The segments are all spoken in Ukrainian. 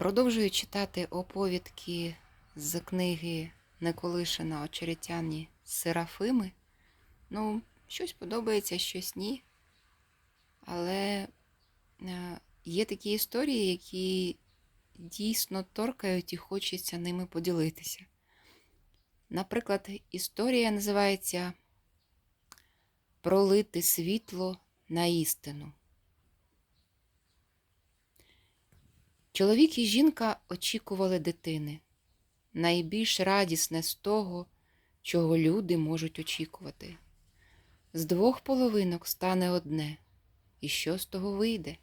Продовжую читати оповідки з книги Неколишина Очеретяні Серафими. Ну, щось подобається, щось ні. Але е, є такі історії, які дійсно торкають і хочеться ними поділитися. Наприклад, історія називається Пролити світло на істину. Чоловік і жінка очікували дитини. Найбільш радісне з того, чого люди можуть очікувати. З двох половинок стане одне. І що з того вийде?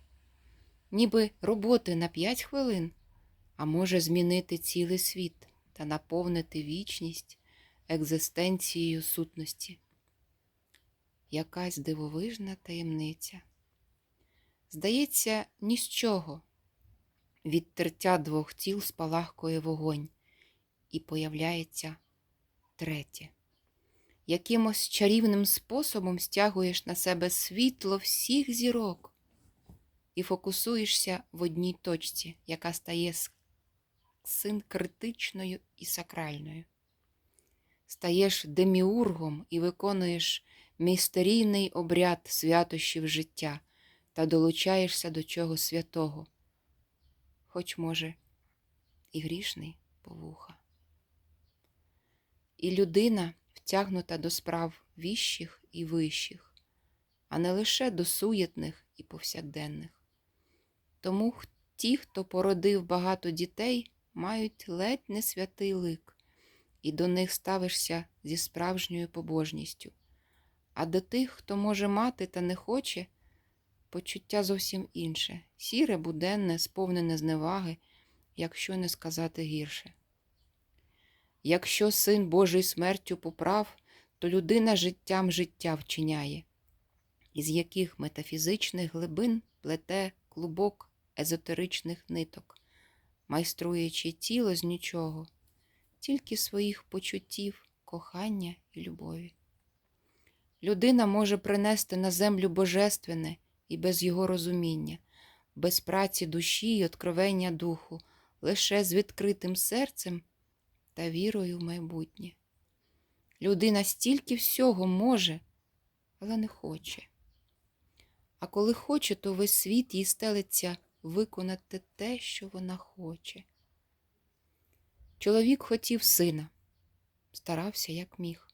Ніби роботи на п'ять хвилин, а може змінити цілий світ та наповнити вічність екзистенцією сутності. Якась дивовижна таємниця. Здається, ні з чого. Від тертя двох тіл спалахкує вогонь, і появляється третє. Якимось чарівним способом стягуєш на себе світло всіх зірок і фокусуєшся в одній точці, яка стає синкретичною і сакральною. Стаєш деміургом і виконуєш містерійний обряд святощів життя та долучаєшся до чого святого хоч, може, і грішний повуха. І людина втягнута до справ віщих і вищих, а не лише до суєтних і повсякденних. Тому ті, хто породив багато дітей, мають ледь не святий лик, і до них ставишся зі справжньою побожністю. А до тих, хто може мати та не хоче, почуття зовсім інше, сіре, буденне, сповнене зневаги, якщо не сказати гірше. Якщо син Божий смертю поправ, то людина життям життя вчиняє, із яких метафізичних глибин плете клубок езотеричних ниток, майструючи тіло з нічого, тільки своїх почуттів, кохання і любові. Людина може принести на землю божественне і без його розуміння, без праці душі й откровення духу, лише з відкритим серцем та вірою в майбутнє. Людина стільки всього може, але не хоче. А коли хоче, то весь світ їй стелиться виконати те, що вона хоче. Чоловік хотів сина, старався, як міг.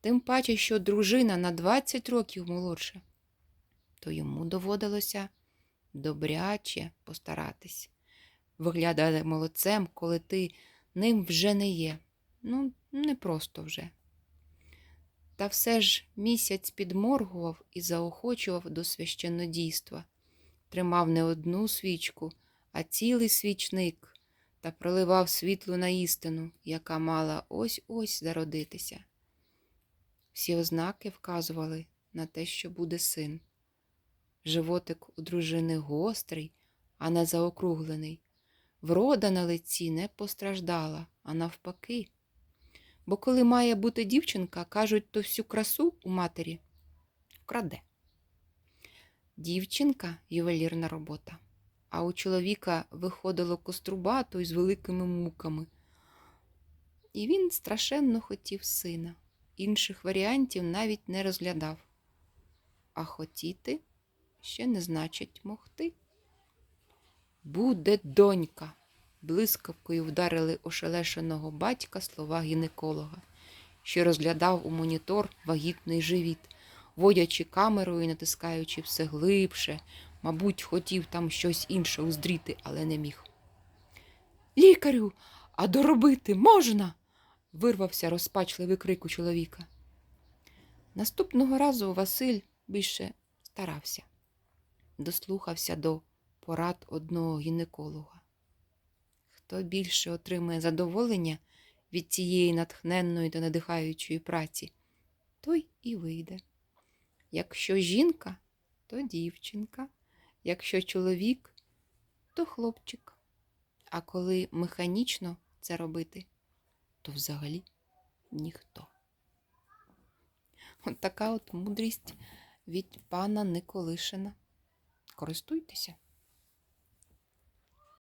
Тим паче, що дружина на 20 років молодша то йому доводилося добряче постаратись. Виглядає молодцем, коли ти ним вже не є. Ну, не просто вже. Та все ж місяць підморгував і заохочував до священнодійства, тримав не одну свічку, а цілий свічник та проливав світло на істину, яка мала ось ось зародитися. Всі ознаки вказували на те, що буде син. Животик у дружини гострий, а не заокруглений. Врода на лиці не постраждала, а навпаки. Бо коли має бути дівчинка, кажуть, то всю красу у матері вкраде. Дівчинка ювелірна робота, а у чоловіка виходило кострубато із великими муками. І він страшенно хотів сина, інших варіантів навіть не розглядав. А хотіти ще не значить могти. Буде донька. Блискавкою вдарили ошелешеного батька слова гінеколога, що розглядав у монітор вагітний живіт, водячи камерою і натискаючи все глибше, мабуть, хотів там щось інше уздріти, але не міг. Лікарю, а доробити можна? вирвався розпачливий крик у чоловіка. Наступного разу Василь більше старався дослухався до порад одного гінеколога. Хто більше отримує задоволення від цієї натхненної та надихаючої праці, той і вийде. Якщо жінка, то дівчинка, якщо чоловік, то хлопчик. А коли механічно це робити, то взагалі ніхто. От така от мудрість від пана Николишина. Користуйтеся.